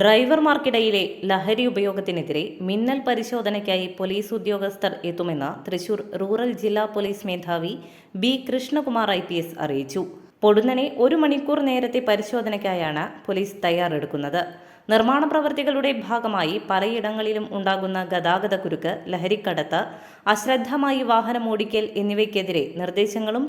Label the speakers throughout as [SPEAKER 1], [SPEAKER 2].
[SPEAKER 1] ഡ്രൈവർമാർക്കിടയിലെ ലഹരി ഉപയോഗത്തിനെതിരെ മിന്നൽ പരിശോധനയ്ക്കായി പോലീസ് ഉദ്യോഗസ്ഥർ എത്തുമെന്ന് തൃശൂർ റൂറൽ ജില്ലാ പോലീസ് മേധാവി ബി കൃഷ്ണകുമാർ ഐ അറിയിച്ചു പൊടുന്നനെ ഒരു മണിക്കൂർ നേരത്തെ പരിശോധനയ്ക്കായാണ് പോലീസ് തയ്യാറെടുക്കുന്നത് നിർമ്മാണ പ്രവൃത്തികളുടെ ഭാഗമായി പലയിടങ്ങളിലും ഉണ്ടാകുന്ന കുരുക്ക് ലഹരിക്കടത്ത് അശ്രദ്ധമായി വാഹനം ഓടിക്കൽ എന്നിവയ്ക്കെതിരെ നിർദ്ദേശങ്ങളും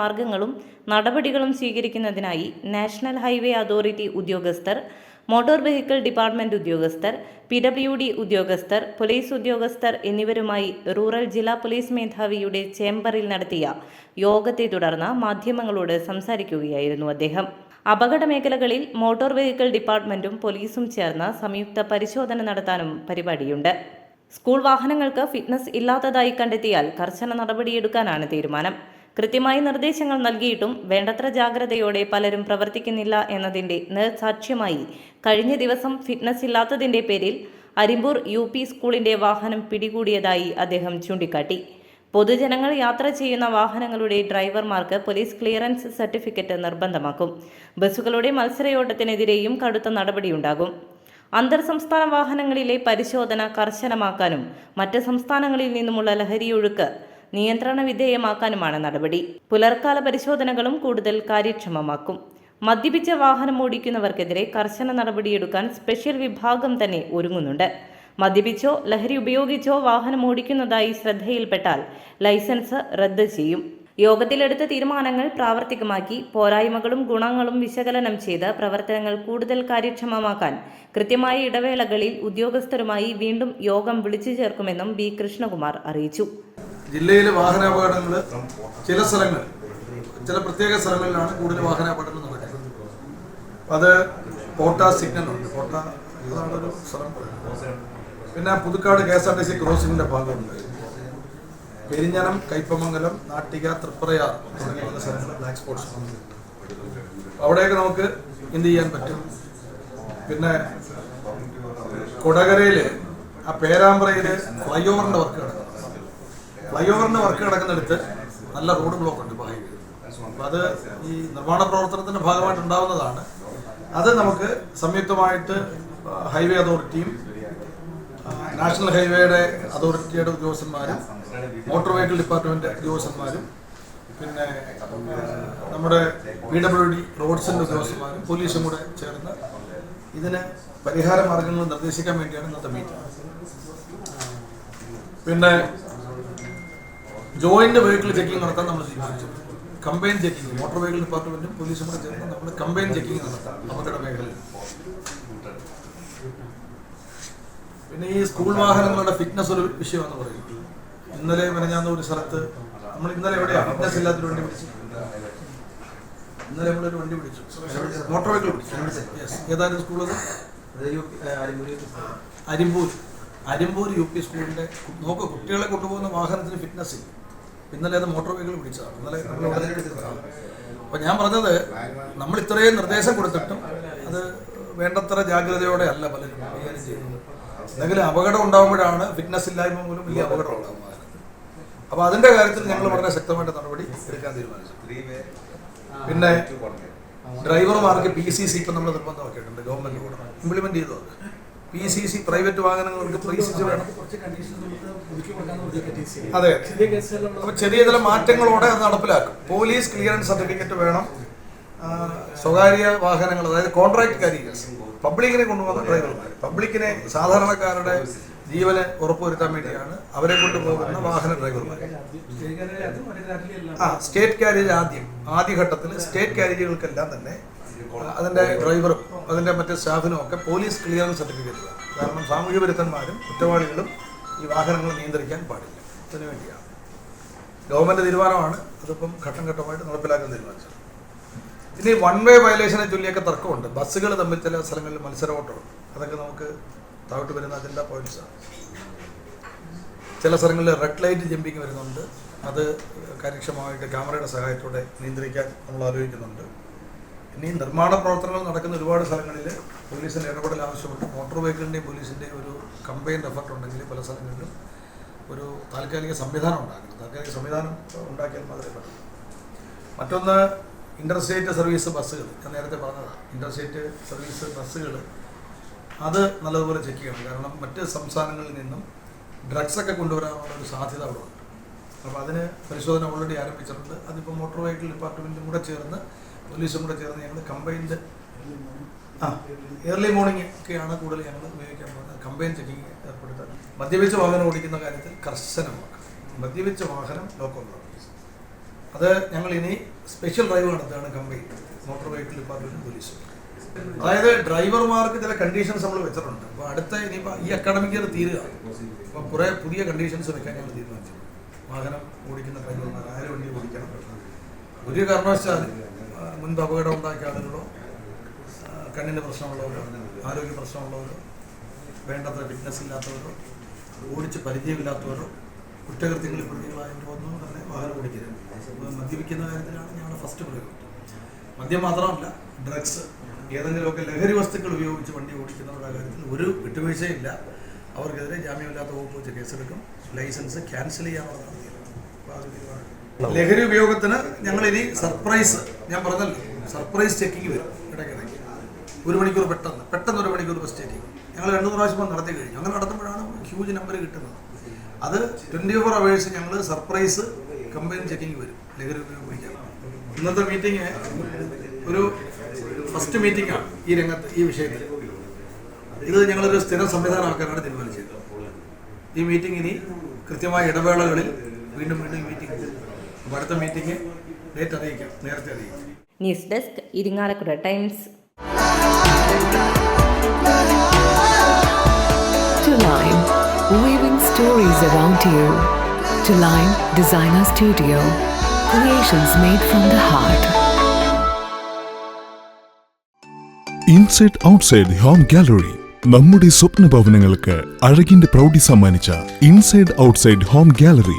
[SPEAKER 1] മാർഗങ്ങളും നടപടികളും സ്വീകരിക്കുന്നതിനായി നാഷണൽ ഹൈവേ അതോറിറ്റി ഉദ്യോഗസ്ഥർ മോട്ടോർ വെഹിക്കിൾ ഡിപ്പാർട്ട്മെന്റ് ഉദ്യോഗസ്ഥർ പി ഡബ്ല്യു ഡി ഉദ്യോഗസ്ഥർ പോലീസ് ഉദ്യോഗസ്ഥർ എന്നിവരുമായി റൂറൽ ജില്ലാ പോലീസ് മേധാവിയുടെ ചേംബറിൽ നടത്തിയ യോഗത്തെ തുടർന്ന് മാധ്യമങ്ങളോട് സംസാരിക്കുകയായിരുന്നു അദ്ദേഹം അപകട മേഖലകളിൽ മോട്ടോർ വെഹിക്കിൾ ഡിപ്പാർട്ട്മെന്റും പോലീസും ചേർന്ന് സംയുക്ത പരിശോധന നടത്താനും പരിപാടിയുണ്ട് സ്കൂൾ വാഹനങ്ങൾക്ക് ഫിറ്റ്നസ് ഇല്ലാത്തതായി കണ്ടെത്തിയാൽ കർശന നടപടിയെടുക്കാനാണ് തീരുമാനം കൃത്യമായി നിർദ്ദേശങ്ങൾ നൽകിയിട്ടും വേണ്ടത്ര ജാഗ്രതയോടെ പലരും പ്രവർത്തിക്കുന്നില്ല എന്നതിൻ്റെ നിർസാക്ഷ്യമായി കഴിഞ്ഞ ദിവസം ഫിറ്റ്നസ് ഇല്ലാത്തതിൻ്റെ പേരിൽ അരിമ്പൂർ യു സ്കൂളിൻ്റെ വാഹനം പിടികൂടിയതായി അദ്ദേഹം ചൂണ്ടിക്കാട്ടി പൊതുജനങ്ങൾ യാത്ര ചെയ്യുന്ന വാഹനങ്ങളുടെ ഡ്രൈവർമാർക്ക് പോലീസ് ക്ലിയറൻസ് സർട്ടിഫിക്കറ്റ് നിർബന്ധമാക്കും ബസ്സുകളുടെ മത്സരയോട്ടത്തിനെതിരെയും കടുത്ത നടപടിയുണ്ടാകും അന്തർ സംസ്ഥാന വാഹനങ്ങളിലെ പരിശോധന കർശനമാക്കാനും മറ്റ് സംസ്ഥാനങ്ങളിൽ നിന്നുമുള്ള ലഹരിയൊഴുക്ക് നിയന്ത്രണ വിധേയമാക്കാനുമാണ് നടപടി പുലർക്കാല പരിശോധനകളും കൂടുതൽ കാര്യക്ഷമമാക്കും മദ്യപിച്ച വാഹനം ഓടിക്കുന്നവർക്കെതിരെ കർശന നടപടിയെടുക്കാൻ സ്പെഷ്യൽ വിഭാഗം തന്നെ ഒരുങ്ങുന്നുണ്ട് മദ്യപിച്ചോ ലഹരി ഉപയോഗിച്ചോ വാഹനം ഓടിക്കുന്നതായി ശ്രദ്ധയിൽപ്പെട്ടാൽ ലൈസൻസ് റദ്ദ് ചെയ്യും യോഗത്തിലെടുത്ത തീരുമാനങ്ങൾ പ്രാവർത്തികമാക്കി പോരായ്മകളും ഗുണങ്ങളും വിശകലനം ചെയ്ത് പ്രവർത്തനങ്ങൾ കൂടുതൽ കാര്യക്ഷമമാക്കാൻ കൃത്യമായ ഇടവേളകളിൽ ഉദ്യോഗസ്ഥരുമായി വീണ്ടും യോഗം വിളിച്ചു ചേർക്കുമെന്നും ബി കൃഷ്ണകുമാർ അറിയിച്ചു
[SPEAKER 2] ജില്ലയിലെ വാഹനാപകടങ്ങൾ ചില സ്ഥലങ്ങൾ ചില പ്രത്യേക സ്ഥലങ്ങളിലാണ് കൂടുതൽ വാഹനാപകടങ്ങൾ നടക്കുന്നത് അത് കോട്ട ഉണ്ട് കോട്ട ഒരു സ്ഥലം പിന്നെ Puthukkad K S R T C ക്രോസിംഗിൻ്റെ ഭാഗമുണ്ട് പെരിഞ്ഞനം കൈപ്പമംഗലം നാട്ടിക തൃപ്രയാർ തുടങ്ങിയ സ്ഥലങ്ങൾ ബ്ലാക്ക് സ്പോട്സ് അവിടെയൊക്കെ നമുക്ക് എന്ത് ചെയ്യാൻ പറ്റും പിന്നെ കൊടകരയിൽ ആ പേരാമ്പ്രയിൽ ഫ്ലൈ ഓവറിൻ്റെ വർക്കാണ് ഫ്ലൈ വർക്ക് നടക്കുന്നിടത്ത് നല്ല റോഡ് ബ്ലോക്ക് ഉണ്ട് ഇപ്പൊ ഹൈവേ അപ്പോൾ അത് ഈ നിർമ്മാണ പ്രവർത്തനത്തിന്റെ ഭാഗമായിട്ട് ഉണ്ടാവുന്നതാണ് അത് നമുക്ക് സംയുക്തമായിട്ട് ഹൈവേ അതോറിറ്റിയും നാഷണൽ ഹൈവേയുടെ അതോറിറ്റിയുടെ ഉദ്യോഗസ്ഥന്മാരും മോട്ടോർ വെഹിക്കിൾ ഡിപ്പാർട്ട്മെന്റ് ഉദ്യോഗസ്ഥന്മാരും പിന്നെ നമ്മുടെ പി ഡബ്ല്യു ഡി റോഡ്സിന്റെ ഉദ്യോഗസ്ഥന്മാരും പോലീസും കൂടെ ചേർന്ന് ഇതിന് പരിഹാര മാർഗങ്ങൾ നിർദ്ദേശിക്കാൻ വേണ്ടിയാണ് ഇന്നത്തെ മീറ്റിംഗ് പിന്നെ ജോയിന്റ് വെഹിക്കിൾ ചെക്കിംഗ് നടത്താൻ നമ്മൾ തീരുമാനിച്ചു കമ്പൈൻ ചെക്കിംഗ് മോട്ടോർ വെഹിക്കിൾ ഡിപ്പാർട്ട്മെന്റും പോലീസും കൂടെ ചേർന്ന് നമ്മൾ കമ്പൈൻ ചെക്കിംഗ് നടത്താം അപകട മേഖലയിൽ പിന്നെ ഈ സ്കൂൾ വാഹനങ്ങളുടെ ഫിറ്റ്നസ് ഒരു വിഷയമാണെന്ന് പറയും ഇന്നലെ മെനഞ്ഞാന്ന് ഒരു സ്ഥലത്ത് നമ്മൾ ഇന്നലെ എവിടെയാണ് ഫിറ്റ്നസ് ഇല്ലാത്തൊരു വണ്ടി പിടിച്ചു ഇന്നലെ നമ്മളൊരു വണ്ടി പിടിച്ചു മോട്ടോർ വെഹിക്കിൾ പിടിച്ചു യെസ് ഏതായിരുന്നു സ്കൂളത് അരിമ്പൂർ അരിമ്പൂർ യു പി സ്കൂളിന്റെ നോക്ക് കുട്ടികളെ കൊണ്ടുപോകുന്ന വാഹനത്തിന് ഫിറ്റ്നസ് ഇല്ല ഇന്നലെ അത് മോട്ടോർ വെഹിക്കിൾ പിടിച്ചതാണ് ഇന്നലെ അപ്പോൾ ഞാൻ പറഞ്ഞത് നമ്മൾ ഇത്രയും നിർദ്ദേശം കൊടുത്തിട്ടും അത് വേണ്ടത്ര ജാഗ്രതയോടെ അല്ല പലരും കൈകാര്യം ചെയ്യുന്നത് എന്തെങ്കിലും അപകടം ഉണ്ടാകുമ്പോഴാണ് ഫിറ്റ്നസ് ഇല്ലായ്മ മൂലം വലിയ അപകടം ഉണ്ടാകുന്നത് അപ്പോൾ അതിന്റെ കാര്യത്തിൽ ഞങ്ങൾ വളരെ ശക്തമായിട്ട് നടപടി എടുക്കാൻ തീരുമാനിച്ചു പിന്നെ ഡ്രൈവർമാർക്ക് പി സി സി ഇപ്പം നമ്മൾ നിർബന്ധമാക്കിയിട്ടുണ്ട് ഗവൺമെന്റ് കൂടെ ഇംപ്ലിമെന്റ് ചെയ്തു പി സി സി പ്രൈവറ്റ് വാഹനങ്ങൾക്ക് അതെ അപ്പൊ ചെറിയ ചില മാറ്റങ്ങളോടെ അത് നടപ്പിലാക്കും പോലീസ് ക്ലിയറൻസ് സർട്ടിഫിക്കറ്റ് വേണം സ്വകാര്യ വാഹനങ്ങൾ അതായത് കോൺട്രാക്ട് കാരിയേഴ്സ് പബ്ലിക്കിനെ കൊണ്ടുപോകുന്ന ഡ്രൈവർമാർ പബ്ലിക്കിനെ സാധാരണക്കാരുടെ ജീവനെ ഉറപ്പുവരുത്താൻ വേണ്ടിയാണ് അവരെ കൊണ്ടുപോകുന്ന വാഹന ഡ്രൈവർമാർ ആ സ്റ്റേറ്റ് കാരേജ് ആദ്യം ആദ്യഘട്ടത്തിൽ സ്റ്റേറ്റ് കാരേജുകൾക്കെല്ലാം തന്നെ അതിന്റെ ഡ്രൈവറും അതിന്റെ മറ്റ് സ്റ്റാഫിനും ഒക്കെ പോലീസ് ക്ലിയറൻസ് സർട്ടിഫിക്കറ്റ് കാരണം സാമൂഹ്യ വിരുദ്ധന്മാരും കുറ്റവാളികളും ഈ വാഹനങ്ങൾ നിയന്ത്രിക്കാൻ പാടില്ല അതിനു വേണ്ടിയാണ് ഗവൺമെന്റ് തീരുമാനമാണ് അതിപ്പം ഘട്ടം ഘട്ടമായിട്ട് നടപ്പിലാക്കാൻ തീരുമാനിച്ചത് ഇനി വൺ വേ വയലേഷനെ ചൊല്ലിയൊക്കെ തർക്കമുണ്ട് ബസ്സുകൾ തമ്മിൽ ചില സ്ഥലങ്ങളിൽ മത്സര ഓട്ടമുണ്ട് അതൊക്കെ നമുക്ക് താഴോട്ട് വരുന്ന അജണ്ട പോയിന്റ്സാണ് ചില സ്ഥലങ്ങളിൽ റെഡ് ലൈറ്റ് ജമ്പിങ് വരുന്നുണ്ട് അത് കാര്യക്ഷമമായിട്ട് ക്യാമറയുടെ സഹായത്തോടെ നിയന്ത്രിക്കാൻ നമ്മൾ ആലോചിക്കുന്നുണ്ട് ഇനി നിർമ്മാണ പ്രവർത്തനങ്ങൾ നടക്കുന്ന ഒരുപാട് സ്ഥലങ്ങളിൽ പോലീസിൻ്റെ ഇടപെടൽ ആവശ്യമുണ്ട് മോട്ടോർ വെഹിക്കിളിൻ്റെയും പോലീസിൻ്റെയും ഒരു കമ്പൈൻഡ് എഫക്റ്റ് ഉണ്ടെങ്കിൽ പല സ്ഥലങ്ങളിലും ഒരു താൽക്കാലിക സംവിധാനം ഉണ്ടാക്കണം താൽക്കാലിക സംവിധാനം ഉണ്ടാക്കിയാൽ മാത്രമേ പറ്റൂ മറ്റൊന്ന് ഇൻ്റർസ്റ്റേറ്റ് സർവീസ് ബസ്സുകൾ ഞാൻ നേരത്തെ പറഞ്ഞതാണ് ഇൻ്റർസ്റ്റേറ്റ് സർവീസ് ബസ്സുകൾ അത് നല്ലതുപോലെ ചെക്ക് ചെയ്യണം കാരണം മറ്റ് സംസ്ഥാനങ്ങളിൽ നിന്നും ഡ്രഗ്സൊക്കെ കൊണ്ടുവരാനുള്ള ഒരു സാധ്യത അവിടെ ഉണ്ട് അപ്പോൾ അതിന് പരിശോധന ഓൾറെഡി ആരംഭിച്ചിട്ടുണ്ട് അതിപ്പോൾ മോട്ടോർ വെഹിക്കിൾ ഡിപ്പാർട്ട്മെൻറ്റും കൂടെ ചേർന്ന് പോലീസും കൂടെ ചേർന്ന് ഞങ്ങൾ കമ്പൈൻഡ് ആ ഏർലി മോർണിംഗ് ഒക്കെയാണ് കൂടുതൽ ഞങ്ങൾ ഉപയോഗിക്കാൻ പോകുന്നത് കമ്പൈൻ ചെക്കിങ് ഏർപ്പെടുത്തുക മദ്യപിച്ച വാഹനം ഓടിക്കുന്ന കാര്യത്തിൽ കർശനമാണ് മദ്യപിച്ച വാഹനം ലോക്കൽ അത് ഞങ്ങൾ ഇനി സ്പെഷ്യൽ ഡ്രൈവ് നടത്തുകയാണ് combine motor vehicle department police അതായത് ഡ്രൈവർമാർക്ക് ചില കണ്ടീഷൻസ് നമ്മൾ വെച്ചിട്ടുണ്ട് അപ്പോൾ അടുത്ത ഇനിയിപ്പോൾ ഈ അക്കാഡമിക് തീരുക അപ്പോൾ കുറേ പുതിയ കണ്ടീഷൻസ് വെക്കാൻ ഞങ്ങൾ തീരുമാനിച്ചു വാഹനം ഓടിക്കുന്ന ഡ്രൈവർമാർ ആരും വണ്ടി ഓടിക്കണം ഒരു കാരണവശാലും മുൻപ് അപകടം ഉണ്ടാക്കിയ ആളുകളോ കണ്ണിൻ്റെ പ്രശ്നമുള്ളവരോ ആരോഗ്യ പ്രശ്നമുള്ളവരോ വേണ്ടത്ര ഫിറ്റ്നസ് ഇല്ലാത്തവരോ ഓടിച്ച് പരിചയമില്ലാത്തവരോ കുറ്റകൃത്യങ്ങളിൽ പ്രതികളായവരോ ഒന്നും തന്നെ വാഹനം ഓടിക്കരുത് മദ്യപിക്കുന്ന കാര്യത്തിലാണ് ഞങ്ങളുടെ ഫസ്റ്റ് പ്രയോഗം മദ്യം മാത്രമല്ല ഡ്രഗ്സ് ഏതെങ്കിലുമൊക്കെ ലഹരി വസ്തുക്കൾ ഉപയോഗിച്ച് വണ്ടി ഓടിക്കുന്നവരുടെ കാര്യത്തിൽ ഒരു വിട്ടുവീഴ്ചയില്ല അവർക്കെതിരെ ജാമ്യമില്ലാത്ത വകുപ്പ് വെച്ച് കേസെടുക്കും ലൈസൻസ് ക്യാൻസൽ ചെയ്യാമെന്നാണ് ലഹരി ഉപയോഗത്തിന് ഞങ്ങൾ ഇനി സർപ്രൈസ് ഞാൻ പറഞ്ഞല്ലോ സർപ്രൈസ് ചെക്കിങ് വരും ഇടയ്ക്കിടയ്ക്ക് ഒരു മണിക്കൂർ പെട്ടെന്ന് പെട്ടെന്ന് ഒരു മണിക്കൂർ ബസ് ചെയ്യും ഞങ്ങൾ രണ്ട് മൂന്ന് പ്രാവശ്യം നടത്തി കഴിഞ്ഞു അങ്ങനെ നടത്തുമ്പോഴാണ് ഹ്യൂജ് നമ്പർ കിട്ടുന്നത് അത് ട്വൻറ്റി ഫോർ അവേഴ്സ് ഞങ്ങൾ സർപ്രൈസ് കമ്പനി ചെക്കിങ് വരും ലഹരി ഉപയോഗിക്കാം ഇന്നത്തെ മീറ്റിംഗ് ഒരു ഫസ്റ്റ് മീറ്റിംഗാണ് ഈ രംഗത്ത് ഈ വിഷയത്തിൽ ഇത് ഞങ്ങളൊരു സ്ഥിരം ആക്കാനാണ് തീരുമാനിച്ചത് ഈ മീറ്റിംഗ് ഇനി കൃത്യമായ ഇടവേളകളിൽ വീണ്ടും വീണ്ടും മീറ്റിംഗ് മീറ്റിംഗ് അപ്പോൾ അടുത്ത മീറ്റിംഗ് ഡേറ്റ് അറിയിക്കാം നേരത്തെ അറിയിക്കാം
[SPEAKER 3] news desk Irinjalakuda times Tulime, weaving stories around you. Tulime Designer Studio, creations made from the heart. Inside outside home gallery നമ്മുടെ സ്വപ്ന ഭവനങ്ങൾക്ക് അഴകിന്റെ പ്രൗഢി സമ്മാനിച്ച ഇൻസൈഡ് ഔട്ട്സൈഡ് ഹോം ഗാലറി